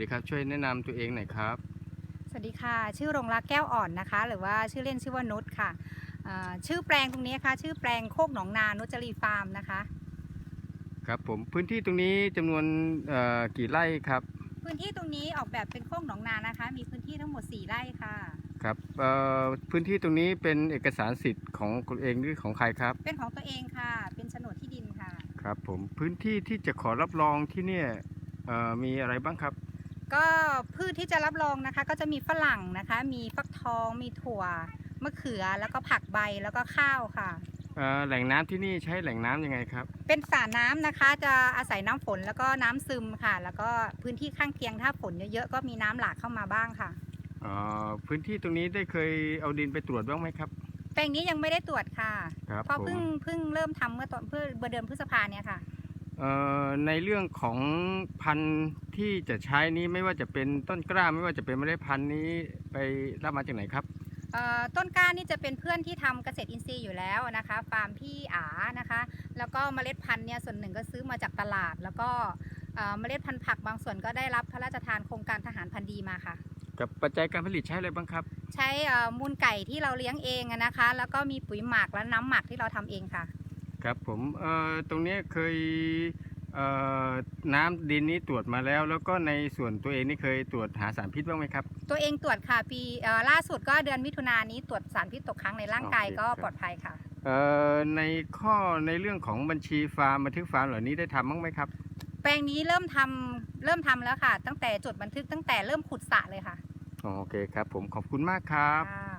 ดีครับ ช่วยแนะนำตัวเองหน่อยครับ สวัสดีค่ะ ชื่อรงรักแก้วอ่อนนะคะ หรือว่าชื่อเล่นชื่อว่านุชค่ะอ่าชื่อแปลงตรงนี้ค่ะ ชื่อแปลงโคกหนองนานุจรีฟาร์มนะคะ ครับผมพื้นที่ตรงนี้จำนวนเอ่อกี่ไร่ครับ พื้นที่ตรงนี้ออกแบบเป็นโคกหนองนานะคะ มีพื้นที่ทั้งหมด 4 ไร่ค่ะครับเอ่อพื้นที่ตรงนี้เป็นเอกสารสิทธิ์ของคุณเองหรือของใครครับ เป็นของตัวเองค่ะ เป็นโฉนดที่ดินค่ะ ครับผมพื้นที่ที่จะขอรับรองที่เนี่ยเอ่อมีอะไรบ้างครับ ก็พืชที่จะรับรองนะคะ ก็จะมีฝรั่งนะคะ มีฟักทอง มีถั่วมะเขือแล้วก็ผักใบแล้วก็ข้าวค่ะ เอ่อแหล่งน้ำที่นี่ใช้แหล่งน้ำยังไงครับ เป็นสระน้ำนะคะ จะอาศัยน้ำฝนแล้วก็น้ำซึมค่ะ แล้วก็พื้นที่ข้างเคียงถ้าฝนเยอะๆก็มีน้ำหลากเข้ามาบ้างค่ะ เอ่อพื้นที่ตรงนี้ได้เคยเอาดินไปตรวจบ้างไหมครับ แปลงนี้ยังไม่ได้ตรวจค่ะครับเพราะผม เพิ่งเพิ่งเริ่มทำเมื่อตอนเพื่อเดือนพฤษภาเนี่ยค่ะเอ่อ ในเรื่องของพันธุ์ที่จะใช้นี้ไม่ว่าจะเป็นต้นกล้าไม่ว่าจะเป็นเมล็ดพันธุ์นี้ไปรับมาจากไหนครับเอ่อต้นกล้านี่จะเป็นเพื่อนที่ทำเกษตรอินทรีย์อยู่แล้วนะคะฟาร์มพี่อานะคะ แล้วก็เมล็ดพันธุ์เนี่ยส่วนหนึ่งก็ซื้อมาจากตลาด แล้วก็เอ่อเมล็ดพันธุ์ผักบางส่วนก็ได้รับพระราชทานโครงการทหารพันธุ์ดีมาค่ะ กับปัจจัยการผลิตใช้อะไรบ้างครับ ใช้เอ่อมูลไก่ที่เราเลี้ยงเองอะนะคะ แล้วก็มีปุ๋ยหมักและน้ำหมักที่เราทำเองค่ะ ครับผมเอ่อตรงเนี้ยเคยเอ่อน้ำดินนี้ตรวจมาแล้ว แล้วก็ในส่วนตัวเองนี่เคยตรวจหาสารพิษบ้างไหมครับ ตัวเองตรวจค่ะปีเอ่อล่าสุดก็เดือนมิถุนายนนี้ตรวจสารพิษตกค้างในร่างกายโอเคก็ครับปลอดภัยค่ะ เอ่อในข้อในเรื่องของบัญชีฟาร์มบันทึกฟาร์มเหล่านี้ได้ทำบ้างไหมครับ แปลงนี้เริ่มทำเริ่มทำแล้วค่ะ ตั้งแต่จดบันทึกตั้งแต่เริ่มขุดสระเลยค่ะโอเคครับผมขอบคุณมากครับ ค่ะ